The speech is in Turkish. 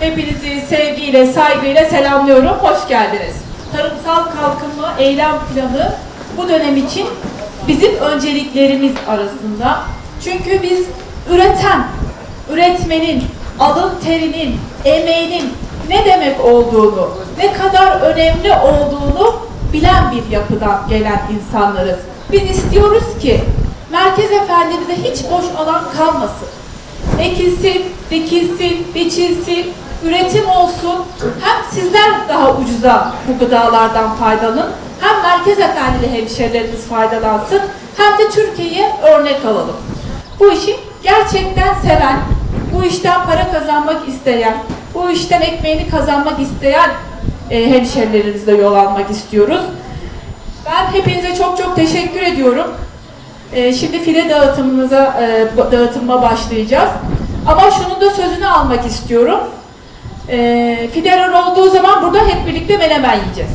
Hepinizi sevgiyle, saygıyla selamlıyorum. Hoş geldiniz. Tarımsal kalkınma eylem planı bu dönem için bizim önceliklerimiz arasında. Çünkü biz üreten, üretmenin, alın terinin, emeğinin ne demek olduğunu, ne kadar önemli olduğunu bilen bir yapıdan gelen insanlarız. Biz istiyoruz ki Merkez Efendimiz'e hiç boş alan kalmasın ekilsin, dikilsin, biçilsin, üretim olsun. Hem sizler daha ucuza bu gıdalardan faydalanın, hem merkez efendili hemşerilerimiz faydalansın, hem de Türkiye'ye örnek alalım. Bu işi gerçekten seven, bu işten para kazanmak isteyen, bu işten ekmeğini kazanmak isteyen e, yol almak istiyoruz. Ben hepinize çok çok teşekkür ediyorum. Ee, şimdi file dağıtımımıza e, dağıtıma başlayacağız. Ama şunun da sözünü almak istiyorum. Ee, fideler olduğu zaman burada hep birlikte menemen yiyeceğiz.